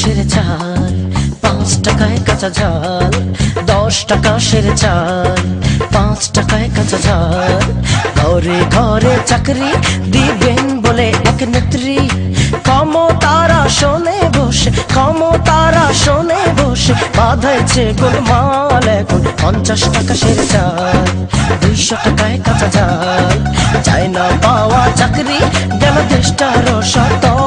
সেরে চাল, পাঁচ টাকায় কাঁচা ঝাল, দশ টাকা সেরে চাল, পাঁচ টাকায় কাঁচা ঝাল। ঘরে ঘরে চাকরি দিবেন বলে এক নেত্রী, ক্ষমতারা শোনে বসে, ক্ষমতারা শোনে বসে, বাধাইছে গোলমাল এখন পঞ্চাশ টাকা সেরে চাল। দুইশো টাকায় কাঁচা ঝাল চায় না পাওয়া চাকরি, গেল দেশটার সতল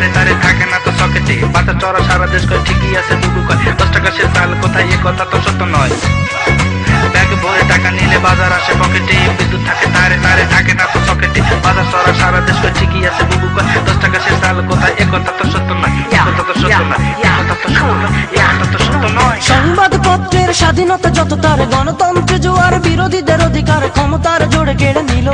তারে তারে থাকে না তো সকেটে বাজার চড়া সারা দেশ কয় ঠিকই আছে দুদু কয়। দশ টাকা সে চাল কোথায়? এ কথা তো সত্য নয়। ব্যাগ ভরে টাকা নিলে বাজার আসে পকেটে বিদ্যুৎ থাকে তারে তারে থাকে না তো সকেটে বাজার চড়া সারা দেশ কয় ঠিকই আছে কয়। দশ টাকা সে চাল কোথায়? এ কথা তো সত্য নয়। কথা তো সত্য নয়। কথা তো সত্য নয়। কথা তো সত্য নয়। সংবাদপত্রের স্বাধীনতা যত তার গণতন্ত্র জোয়ার বিরোধীদের অধিকার ক্ষমতার জোরে কেড়ে নিল।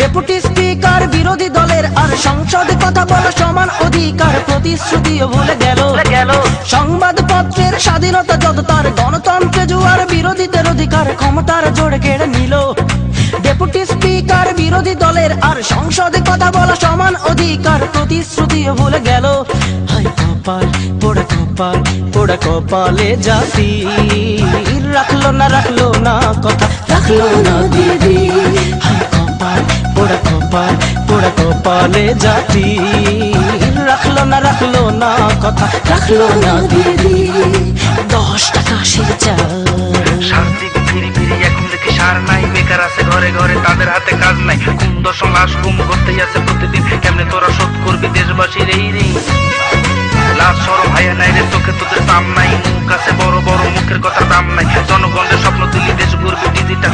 ডেপুটি স্পিকার বিরোধী দলের আর সংসদে কথা বলা সমান অধিকার প্রতিশ্রুতিও ভুলে গেল। গেল। সংবাদপত্রের স্বাধীনতা যত তার গণতন্ত্র জোয়ার বিরোধীদের অধিকার ক্ষমতার জোরে কেড়ে নিল। ডেপুটি স্পিকার বিরোধী দলের আর সংসদে কথা বলা সমান অধিকার প্রতিশ্রুতিও ভুলে গেল। হাই কপাল পোড়া কপাল পোড়া কপালে জাতি। রাখল না রাখল না কথা রাখল না দিদি। কপালে জাতি। রাখল না রাখল না কথা, রাখল না দিদি। দশ টাকা সেরে চাল বেকার আছে ঘরে ঘরে, তাদের হাতে কাজ নাই। কোন দশম লাশ গুম প্রতিদিন, কেমনে তোরা শোধ করবি দেশবাসীর এই ঋণ? লাশ সরম ভাইয়া নাই রে চোখে তোদের দাম নাই, মুখ আছে বড় বড়, মুখের কথা দাম নাই। জনগণের স্বপ্ন দিলি, দেশ ঘুরবি ডিজিটাল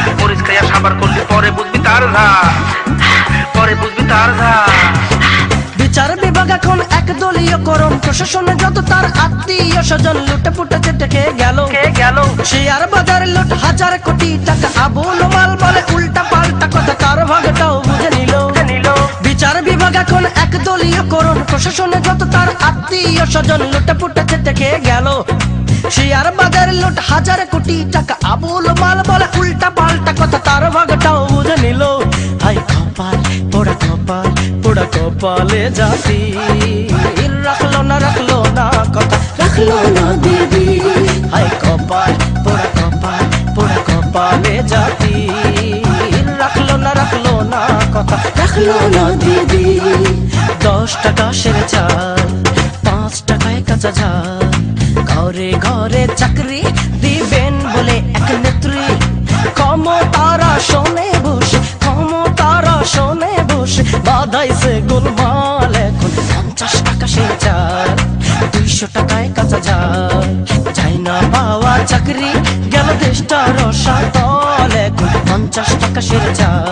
প্রশাসনে যত তার আত্মীয় স্বজন লুটে পুটে চেটে খেয়ে গেল। গেল? শেয়ার বাজার লুট হাজার কোটি টাকা। আবুল মাল বলে উল্টা পাল্টা কথা তার ভাগটাও বুঝে নিল। বিচার বিভাগ এখন একদলীয় করুন প্রশাসনে যত তার আত্মীয় স্বজন লুটে পুটে চেটে খেয়ে গেল। শেয়ার বাজার লুট হাজার কোটি টাকা। আবুল মাল বলে উল্টা পাল্টা কথা তার ভাগটাও কপালে জাতি। রাখল না রাখল না কথা। রাখল না দিদি। হাই কপাল, পোড়া কপাল, পোড়া কপালে জাতি। রাখল না রাখল না কথা। রাখল না দিদি। দশ টাকা সেরে চাল, পাঁচ টাকায় কাঁচা ঝাল। ঘরে ঘরে চাকরি দিবেন বলে এক নেত্রী। ক্ষমতারা শোনে বাধাইছে গোলমাল এখন। পঞ্চাশ টাকা সে চাল দুইশো টাকায় কাঁচা ঝাল চাই না পাওয়া চাকরি, গেল দেশটা রসা তল এখন। পঞ্চাশ টাকা সেরে চাল